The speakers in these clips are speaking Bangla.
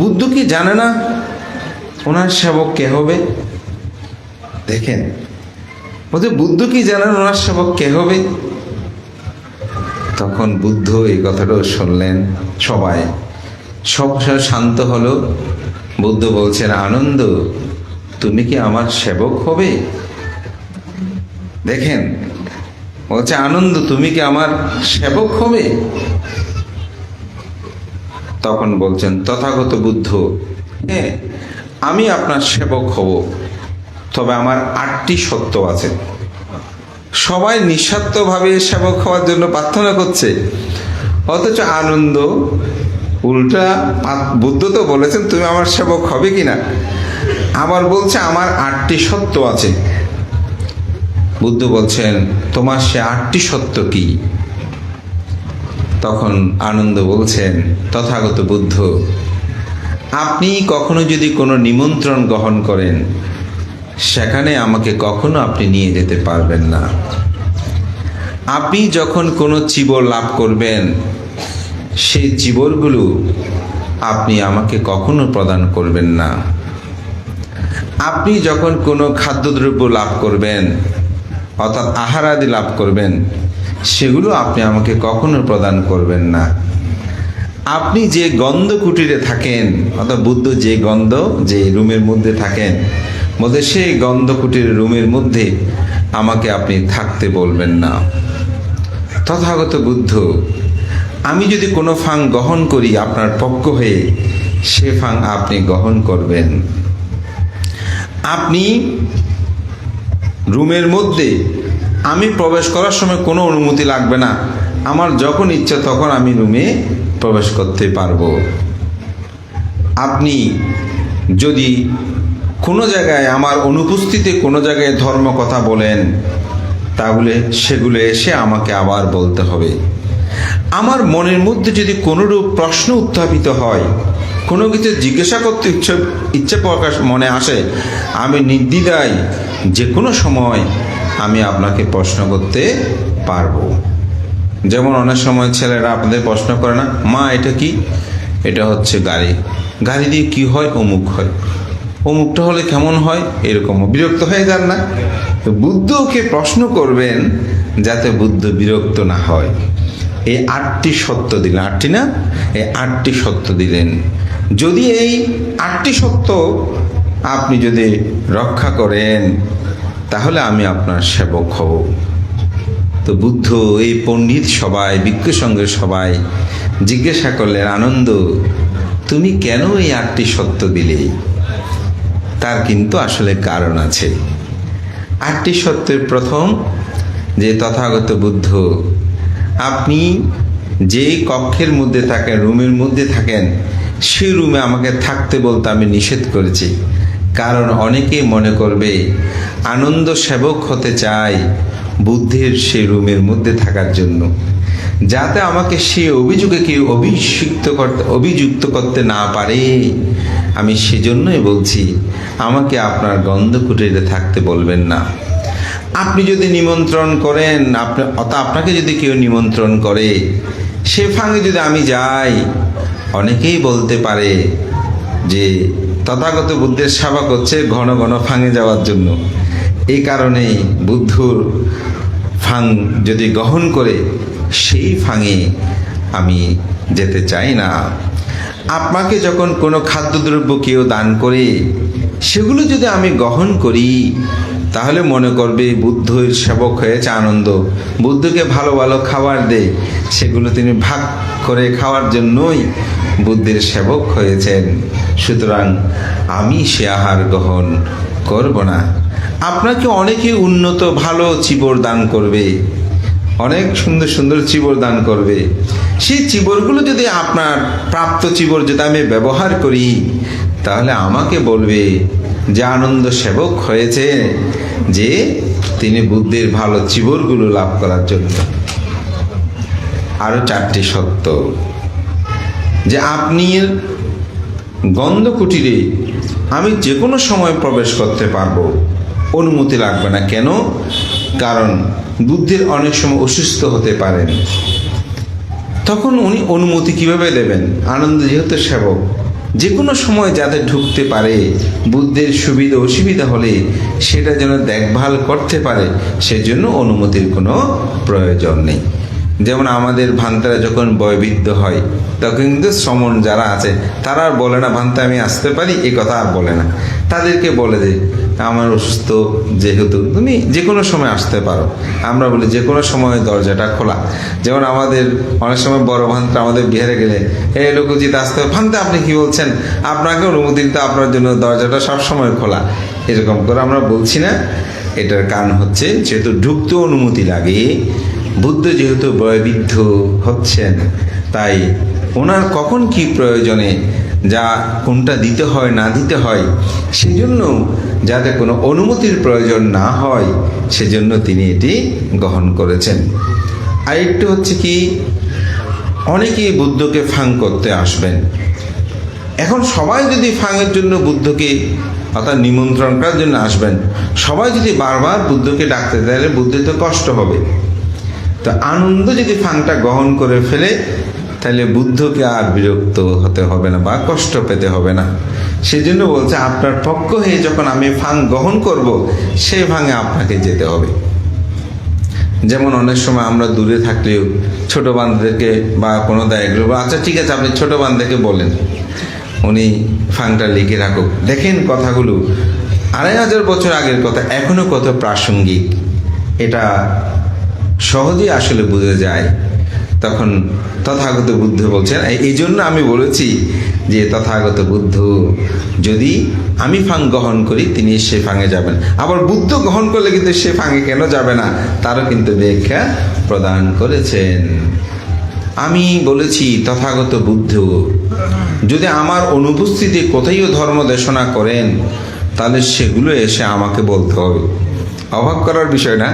বুদ্ধ কি জানে না? ওনার সেবক কে হবে? দেখেন। বলছে, বুদ্ধ কি জানেন ওনার সেবক কে হবে? তখন বুদ্ধ এই কথাটাও শুনলেন সবাই। সব শান্ত হলো। বুদ্ধ বলছেন, আনন্দ, তুমি কি আমার সেবক হবে? দেখেন, বলছে, আনন্দ, তুমি কি আমার সেবক হবে? তখন বলছেন, তথাগত বুদ্ধ হ্যাঁ আমি আপনার সেবক হব। তবে আমার আটটি সত্য আছে। সবাই নিঃস্বার্থভাবে সেবক হওয়ার জন্য প্রার্থনা করছে। অথচ আনন্দ, উল্টা বুদ্ধ তো বলেছেন, তুমি আমার সেবক হবে কিনা? আবার বলছে, আমার আটটি সত্য আছে। বুদ্ধ বলছেন, তোমার সে আটটি সত্য কি? তখন আনন্দ বলছেন, তথাগত বুদ্ধ, আপনি কখনো যদি কোনো নিমন্ত্রণ গ্রহণ করেন, সেখানে আমাকে কখনো আপনি নিয়ে যেতে পারবেন না। আপনি যখন কোনো চিবর লাভ করবেন, সেই চিবরগুলো আপনি আমাকে কখনো প্রদান করবেন না। আপনি যখন কোনো খাদ্যদ্রব্য লাভ করবেন, অর্থাৎ আহারাদি লাভ করবেন সেগুলো আপনি আমাকে কখনো প্রদান করবেন না। আপনি যে গন্ধ কুটিরে থাকেন, অর্থাৎ বুদ্ধ যে গন্ধ যে রুমের মধ্যে থাকেন বলতে সেই গন্ধ কুটির রুমের মধ্যে আমাকে আপনি থাকতে বলবেন না। তথাগত বুদ্ধ, আমি যদি কোনো ফাং গ্রহণ করি আপনার পক্ষ হয়ে, সে ফাং আপনি গ্রহণ করবেন। আপনি রুমের মধ্যে আমি প্রবেশ করার সময় কোনো অনুমতি লাগবে না। আমার যখন ইচ্ছা তখন আমি রুমে প্রবেশ করতে পারব। আপনি যদি কোনো জায়গায় আমার অনুপস্থিতিতে কোনো জায়গায় ধর্ম কথা বলেন, তাহলে সেগুলো এসে আমাকে আবার বলতে হবে। আমার মনের মধ্যে যদি কোনোরূপ প্রশ্ন উত্থাপিত হয়, কোনো কিছু জিজ্ঞাসা করতে ইচ্ছে ইচ্ছে প্রকাশ মনে আসে, আমি নির্দ্বিধায় যে কোনো সময় আমি আপনাকে প্রশ্ন করতে পারব। যেমন অনেক সময় ছেলেরা আপনাদের প্রশ্ন করে না, মা, এটা কি? এটা হচ্ছে গাড়ি। গাড়ি দিয়ে কি হয়? অমুক হয়। অমুকটা হলে কেমন হয়? এরকম। বিরক্ত হয়ে যান না। তো বুদ্ধকে প্রশ্ন করবেন যাতে বুদ্ধ বিরক্ত না হয়। এই আটটি সত্য দিলেন। আটটি না? এই আটটি সত্য দিলেন। যদি এই আটটি সত্য আপনি যদি রক্ষা করেন তাহলে আমি আপনার সেবক হব। তো বুদ্ধ, এই পণ্ডিত সবাই বিজ্ঞ সঙ্গের সবাই জিজ্ঞাসা করলেন, আনন্দ, তুমি কেন এই আটটি সত্য দিলে? তার কিন্তু আসলে কারণ আছে। আটটি সত্যের প্রথম, যে তথাগত বুদ্ধ, আপনি যে কক্ষের মধ্যে থাকেন, রুমের মধ্যে থাকেন, সেই রুমে আমাকে থাকতে বলতে আমি নিষেধ করেছি। কারণ অনেকে মনে করবে, আনন্দ সেবক হতে চায় বুদ্ধের সে রুমের মধ্যে থাকার জন্য। যাতে আমাকে সে অভিযোগে কেউ অভিষিক্ত করতে, অভিযুক্ত করতে না পারে। আমি সেজন্যই বলছি, আমাকে আপনার গন্ধকুটিরে থাকতে বলবেন না। আপনি যদি নিমন্ত্রণ করেন, আপনি অত আপনাকে যদি কেউ নিমন্ত্রণ করে, সে ফাঁকে যদি আমি যাই, অনেকেই বলতে পারে যে তথাগত বুদ্ধের সেবা করছে ঘন ঘন ফাঙে যাওয়ার জন্য। এই কারণেই বুদ্ধর ফাং যদি গ্রহণ করে, সেই ফাঙে আমি যেতে চাই না। আপনাকে যখন কোনো খাদ্যদ্রব্য কেউ দান করে, সেগুলো যদি আমি গ্রহণ করি, তাহলে মনে করবে বুদ্ধের সেবক হয়েছে আনন্দ। বুদ্ধকে ভালো ভালো খাবার দে, সেগুলো তিনি ভাগ করে খাওয়ার জন্যই বুদ্ধের সেবক হয়েছেন। সুতরাং আমি সে আহার গ্রহণ করব না। আপনাকে অনেকে উন্নত, ভালো চিবর দান করবে। অনেক সুন্দর সুন্দর চিবর দান করবে। সেই চিবরগুলো যদি আপনার প্রাপ্ত চিবর যদি আমি ব্যবহার করি, তাহলে আমাকে বলবে যে আনন্দ সেবক হয়েছে যে তিনি বুদ্ধের ভালো চিবরগুলো লাভ করার জন্য। আরও চারটি সত্য যে আপনি গন্ধ কুটিরে আমি যে কোনো সময় প্রবেশ করতে পারব। অনুমতি লাগবে না। কেন? কারণ বুদ্ধির অনেক সময় অসুস্থ হতে পারেন। তখন উনি অনুমতি কীভাবে দেবেন? আনন্দ যেহেতু সেবক। যে কোনো সময় যাতে ঢুকতে পারে, বুদ্ধের সুবিধা অসুবিধা হলে সেটা যেন দেখভাল করতে পারে, সেজন্য অনুমতির কোনো প্রয়োজন নেই। যেমন আমাদের ভান্তারা যখন বয়বৃদ্ধ হয়, তখন কিন্তু শ্রমণ যারা আছে, তারা আর বলে না, ভান্তা, আমি আসতে পারি? এ কথা আর বলে না। তাদেরকে বলে যে, আমার অসুস্থ যেহেতু, তুমি যে কোনো সময় আসতে পারো। আমরা বলি যে কোনো সময় দরজাটা খোলা। যেমন আমাদের, অনেক সময় বড় ভান্তা আমাদের বিহারে গেলে, এই লোকজিৎ আসতে ভান্তা, আপনি কি বলছেন? আপনাকে অনুমতি দিতে আপনার জন্য দরজাটা সব সময় খোলা। এরকম করে আমরা বলছি না। এটার কারণ হচ্ছে, যেহেতু ঢুকতে অনুমতি লাগে বুদ্ধ যেহেতু বয়বৃদ্ধ হচ্ছেন, তাই ওনার কখন কি প্রয়োজনে যা কোনটা দিতে হয়, না দিতে হয়, সেজন্য যাতে কোনো অনুমতির প্রয়োজন না হয়, সেজন্য তিনি এটি গ্রহণ করেছেন। আরেকটু হচ্ছে কি, অনেকেই বুদ্ধকে ফাং করতে আসবেন। এখন সবাই যদি ফাঙের জন্য বুদ্ধকে অর্থাৎ নিমন্ত্রণ করার জন্য আসবেন, সবাই যদি বারবার বুদ্ধকে ডাকতে, তাহলে বুদ্ধের তো কষ্ট হবে। তো আনন্দ যদি ফাংটা গ্রহণ করে ফেলে, তাহলে বুদ্ধকে আর বিরক্ত হতে হবে না বা কষ্ট পেতে হবে না। সেজন্য বলছে, আপনার পক্ষ হয়ে যখন আমি ফাং গ্রহণ করব সেই ফাঙে আপনাকে যেতে হবে। যেমন অনেক সময় আমরা দূরে থাকলেও ছোট বান্ধবদেরকে বা কোনো দায়গুলো আচ্ছা ঠিক আছে, আপনি ছোট বান্ধবকে বলেন। উনি ফাংটা লিখে রাখুক। দেখেন কথাগুলো। আড়াই হাজার বছর আগের কথা, এখনও কত প্রাসঙ্গিক। এটা সহজেই আসলে বোঝা যায়। তখন তথাগত বুদ্ধ বলছেন এই- জন্য আমি বলেছি যে তথাগত বুদ্ধ, যদি আমি ফাং গ্রহণ করি, তিনি সে ফাঙে যাবেন। আবার বুদ্ধ গ্রহণ করলে কিন্তু সে ফাঙে কেন যাবে না? তারও কিন্তু ব্যাখ্যা প্রদান করেছেন। আমি বলেছি, তথাগত বুদ্ধ, যদি আমার অনুপস্থিতি কোথায়ও ধর্ম দেশনা করেন, তাহলে সেগুলো এসে আমাকে বলতে হবে। অবাক করার বিষয় না।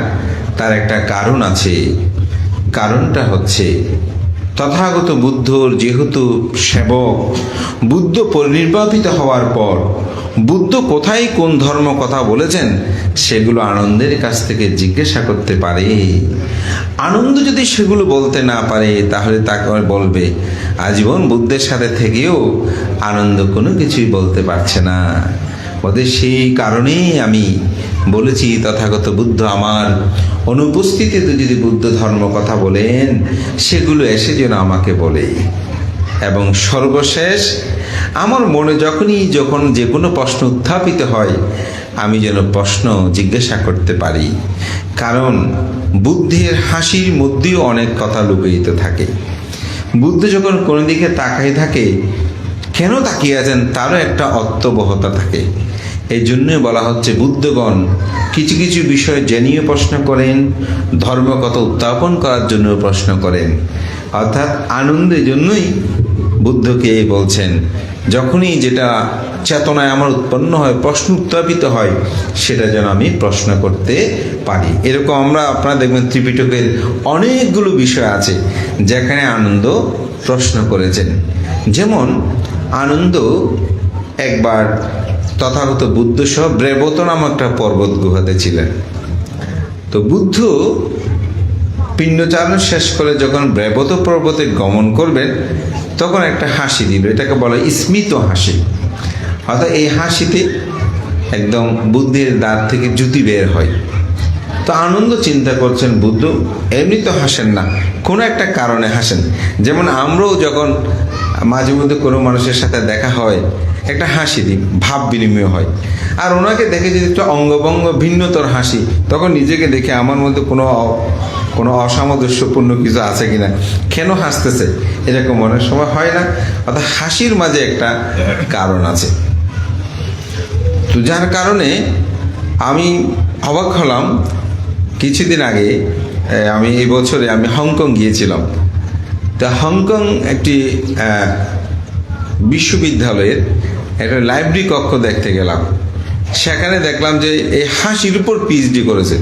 তার একটা কারণ আছে। কারণটা হচ্ছে, তথাগত বুদ্ধর যেহেতু সেবক, বুদ্ধ পরিনির্বাপিত হওয়ার পর বুদ্ধ কোথায় কোন ধর্ম কথা বলেছেন সেগুলো আনন্দের কাছ থেকে জিজ্ঞাসা করতে পারে। আনন্দ যদি সেগুলো বলতে না পারে, তাহলে তাকে বলবে। আজীবন বুদ্ধের সাথে থেকেও আনন্দ কোনো কিছুই বলতে পারছে না। ওদের সেই কারণেই আমি বলেছি, তথাগত বুদ্ধ আমার অনুপস্থিতিতে যদি বুদ্ধ ধর্ম কথা বলেন, সেগুলো এসে যেন আমাকে বলে। এবং সর্বশেষ, আমার মনে যখনই যখন যে কোনো প্রশ্ন উত্থাপিত হয়, আমি যেন প্রশ্ন জিজ্ঞাসা করতে পারি। কারণ বুদ্ধের হাসির মধ্যেও অনেক কথা লুকিয়ে থাকে। বুদ্ধ যখন কোনো দিকে তাকাই থাকে, কেন তাকিয়ে আছেন, তারও একটা অর্থবহতা থাকে। এই জন্যই বলা হচ্ছে, বুদ্ধগণ কিছু কিছু বিষয় জেনিয়ে প্রশ্ন করেন ধর্মকথ উত্থাপন করার জন্য প্রশ্ন করেন। অর্থাৎ আনন্দের জন্যই বুদ্ধকে বলছেন, যখনই যেটা চেতনায় আমার উৎপন্ন হয়, প্রশ্ন উত্থাপিত হয়, সেটা যেন আমি প্রশ্ন করতে পারি। এরকম আমরা আপনারা দেখবেন ত্রিপিটকের অনেকগুলো বিষয় আছে, যেখানে আনন্দ প্রশ্ন করেছেন। যেমন, আনন্দ একবার তথাগত বুদ্ধ সহ ব্রেবত নামক একটা পর্বত গুহাতে ছিলেন। তো বুদ্ধ পিণ্ডচারণ শেষ করে যখন ব্রেবত পর্বতে গমন করবেন, তখন একটা হাসি দিল এটাকে বলে স্মিত হাসি। অর্থাৎ এই হাসিতে একদম বুদ্ধির দাঁত থেকে জুতি বের হয়। তো আনন্দ চিন্তা করছেন বুদ্ধ, এমনি তো হাসেন না, কোনো একটা কারণে হাসেন। যেমন আমরাও যখন মাঝে মধ্যে কোনো মানুষের সাথে দেখা হয় একটা হাসি দিই ভাব বিনিময় হয়। আর ওনাকে দেখে যদি একটু অঙ্গভঙ্গ, ভিন্নতর হাসি, তখন নিজেকে দেখে আমার মধ্যে কোনো কোনো অসামঞ্জস্যপূর্ণ কিছু আছে কিনা, কেন হাসতেছে, এরকম অনেক সময় হয় না। অর্থাৎ হাসির মাঝে একটা কারণ আছে। তো যার কারণে আমি অবাক হলাম। কিছুদিন আগে আমি এই বছরে আমি হংকং গিয়েছিলাম। তা হংকং একটি বিশ্ববিদ্যালয়ের একটা লাইব্রেরি কক্ষ দেখতে গেলাম। সেখানে দেখলাম যে এই হাসির উপর পিএইচডি করেছে।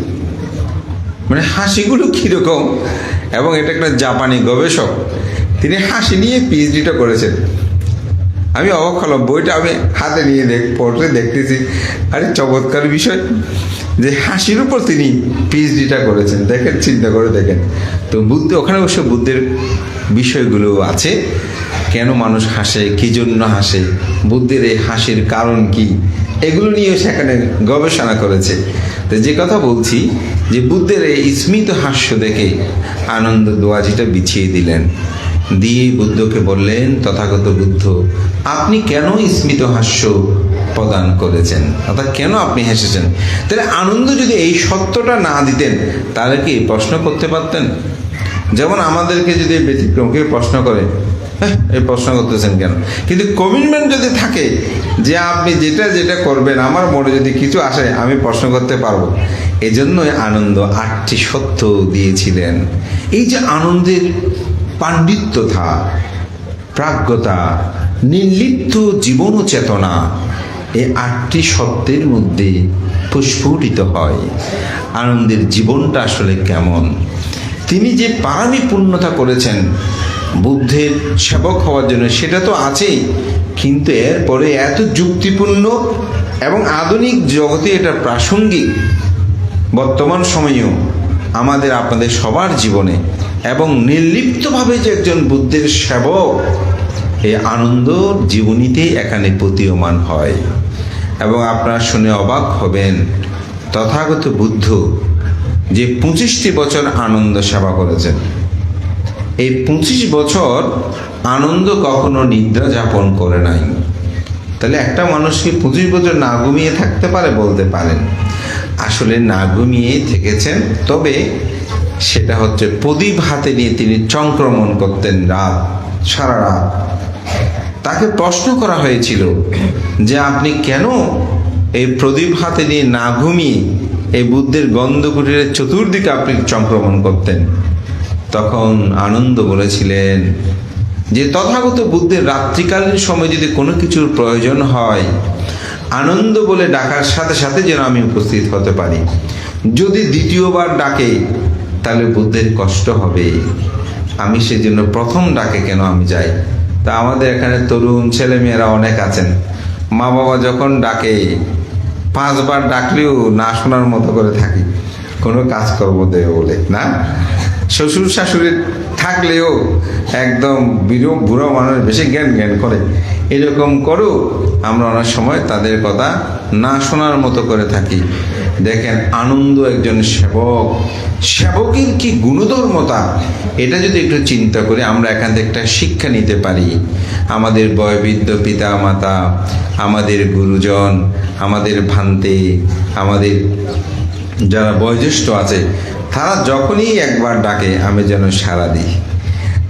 মানে হাসিগুলো কীরকম? এবং এটা একটা জাপানি গবেষক। তিনি হাসি নিয়ে পিএইচডিটা করেছেন। আমি অবাক হলাম, বইটা আমি হাতে নিয়ে দেখ, পড়তে দেখতেছি। আরে চমৎকার বিষয় যে হাসির উপর তিনি পিএইচডিটা করেছেন। দেখেন, চিন্তা করে দেখেন। তো বুদ্ধ, ওখানে অবশ্য বুদ্ধের বিষয়গুলো আছে। কেন মানুষ হাসে? কি জন্য হাসে? বুদ্ধের এই হাসির কারণ কি? এগুলো নিয়েও সেখানে গবেষণা করেছে। তো যে কথা বলছি যে বুদ্ধের এই স্মিত হাস্য দেখে আনন্দ দোয়াজিটা বিছিয়ে দিলেন। দিয়ে বুদ্ধকে বললেন তথাগত বুদ্ধ আপনি কেন স্মিত হাস্য প্রদান করেছেন? অর্থাৎ কেন আপনি হেসেছেন? তাহলে আনন্দ যদি এই সত্যটা না দিতেন তাহলে কি প্রশ্ন করতে পারতেন? যেমন আমাদেরকে যদি ব্যতিক্রম কেউ প্রশ্ন করে "হ্যাঁ, এই প্রশ্ন করতেছেন কেন? কিন্তু কমিটমেন্ট যদি থাকে যে আপনি যেটা যেটা করবেন, আমার মনে যদি কিছু আসে, আমি প্রশ্ন করতে পারব। এই জন্যই আনন্দ আটটি সত্য দিয়েছিলেন। এই যে আনন্দের পাণ্ডিত্যতা, প্রাজ্ঞতা, নির্লিপ্ত জীবন চেতনা এই আটটি সত্যের মধ্যে প্রস্ফুটিত হয়। আনন্দের জীবনটা আসলে কেমন? তিনি যে পারামি পূর্ণতা করেছেন বুদ্ধের সেবক হওয়ার জন্য। সেটা তো আছেই, কিন্তু এরপরে এত যুক্তিপূর্ণ এবং আধুনিক জগতে এটা প্রাসঙ্গিক। বর্তমান সময়েও আমাদের, আপনাদের সবার জীবনে এবং নির্লিপ্তভাবে যে একজন বুদ্ধের সেবক, এই আনন্দ জীবনীতেই এখানে প্রতীয়মান হয়। এবং আপনারা শুনে অবাক হবেন, তথাগত বুদ্ধ যে পঁচিশটি বছর আনন্দ সেবা করেছেন। এই পঁচিশ বছর আনন্দ কখনো নিদ্রা যাপন করে নাই। তাহলে একটা মানুষ কি পঁচিশ বছর না ঘুমিয়ে থাকতে পারে বলতে পারেন? আসলে না ঘুমিয়ে থেকেছেন, তবে সেটা হচ্ছে প্রদীপ হাতে নিয়ে তিনি চংক্রমণ করতেন রাত, সারা রাত। তাকে প্রশ্ন করা হয়েছিল যে আপনি কেন এই প্রদীপ হাতে নিয়ে না ঘুমিয়ে এই বুদ্ধের গন্ধকুটিরের চতুর্দিকে আপনি চংক্রমণ করতেন? তখন আনন্দ বলেছিলেন যে তথাগত বুদ্ধের রাত্রিকালীন সময় যদি কোনো কিছুর প্রয়োজন হয়, আনন্দ বলে ডাকার সাথে সাথে যেন আমি উপস্থিত হতে পারি। যদি দ্বিতীয়বার ডাকে, তাহলে বুদ্ধের কষ্ট হবে। আমি সেজন্য প্রথম ডাকে কেন আমি যাই? তা আমাদের এখানে তরুণ ছেলেমেয়েরা অনেক আছেন। মা বাবা যখন ডাকে, পাঁচবার ডাকলেও না শোনার মতো করে থাকি। কোনো কাজ করব দেবে বলে, না? শ্বশুর শাশুড়ি থাকলেও একদম বিরো বুড়ো মানুষ বেশি জ্ঞান জ্ঞান করে। এরকম করো আমরা অনেক সময় তাদের কথা না শোনার মতো করে থাকি। দেখেন, আনন্দ একজন সেবক। সেবকের কি গুণধর্মতা? এটা যদি একটু চিন্তা করি, আমরা এখান থেকে একটা শিক্ষা নিতে পারি। আমাদের বয়বৃদ্ধ পিতা মাতা আমাদের গুরুজন, আমাদের ভান্তে, আমাদের যারা বয়োজ্যেষ্ঠ আছে তারা যখনই একবার ডাকে, আমি যেন সাড়া দিই।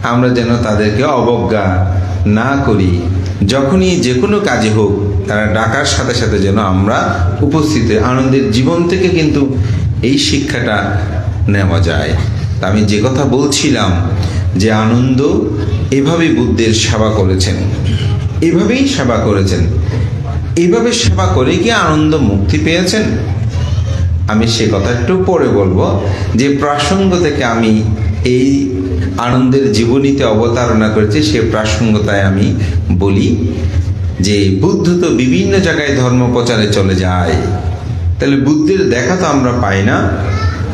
আমরা যেন তাদেরকে অবজ্ঞা না করি। যখনই যে কোনো কাজে হোক, তারা ডাকার সাথে সাথে যেন আমরা উপস্থিত। আনন্দের জীবন থেকে কিন্তু এই শিক্ষাটা নেওয়া যায়। তা আমি যে কথা বলছিলাম, যে আনন্দ এভাবেই বুদ্ধের সেবা করেছেন। এভাবেই সেবা করেছেন। এইভাবে সেবা করে কি আনন্দ মুক্তি পেয়েছেন? আমি সে কথা একটু পরে বলব, যে প্রাসঙ্গ থেকে আমি এই আনন্দের জীবনীতে অবতারণা করেছি, সে প্রাসঙ্গতায় আমি বলি যে বুদ্ধ তো বিভিন্ন জায়গায় ধর্ম প্রচারে চলে যায়। তাহলে বুদ্ধের দেখা তো আমরা পাই না।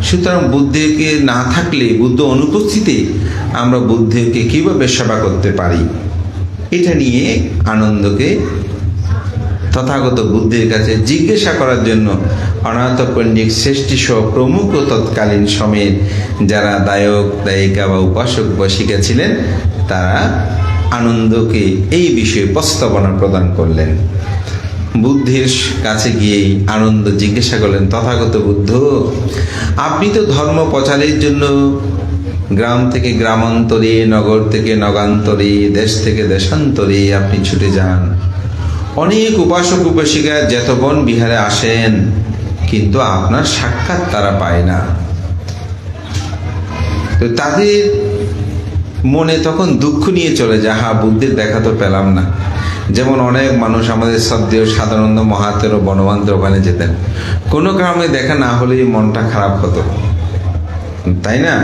সুতরাং বুদ্ধকে না থাকলে, বুদ্ধ অনুপস্থিতি, আমরা বুদ্ধকে কীভাবে সেবা করতে পারি? এটা নিয়ে আনন্দকে তথাগত বুদ্ধির কাছে জিজ্ঞাসা করার জন্য অনাথ পণ্ডিত সহ প্রমুখ তৎকালীন সমেত যারা দায়ক, দায়িকা বা উপাসক বসিকা ছিলেন, তারা আনন্দকে এই বিষয়ে প্রস্তাবনা প্রদান করলেন। বুদ্ধির কাছে গিয়েই আনন্দ জিজ্ঞাসা করলেন, তথাগত বুদ্ধ, আপনি তো ধর্ম প্রচারের জন্য গ্রাম থেকে গ্রামান্তরে, নগর থেকে নগান্তরে, দেশ থেকে দেশান্তরে আপনি ছুটে যান। অনেক উপাসক উপাসিকা যেতবন বিহারে আসেন, কিন্তু আপনার সাক্ষাৎ তারা পায় না। তো তাদের মনে তখন দুঃখ নিয়ে চলে যায়, হা, বুদ্ধের দেখা তো পেলাম না। যেমন অনেক মানুষ আমাদের শ্রদ্ধেয় সাধারণত মহাতের বনবান্তের ওখানে যেতেন। কোনো কারণে দেখা না হলেই মনটা খারাপ হতো। তাই না?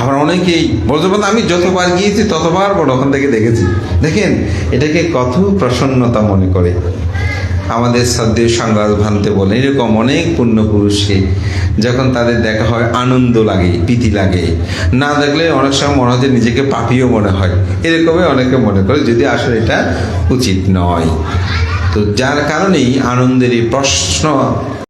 আবার অনেকেই বজ্রপাত আমি যতবার গিয়েছি, ততবার বড় ওখান থেকে দেখেছি। দেখেন, এটাকে কত প্রসন্নতা মনে করে। আমাদের শ্রদ্ধেয় সংবাদ ভানতে বলে, এরকম অনেক পুণ্যপুরুষকে যখন তাদের দেখা হয়, আনন্দ লাগে, প্রীতি লাগে। না দেখলে অনেক সময় মনে হয় যে নিজেকে পাপিও মনে হয়। এরকমই অনেকে মনে করে, যদি আসলে এটা উচিত নয়। তো যার কারণেই আনন্দের এই প্রশ্ন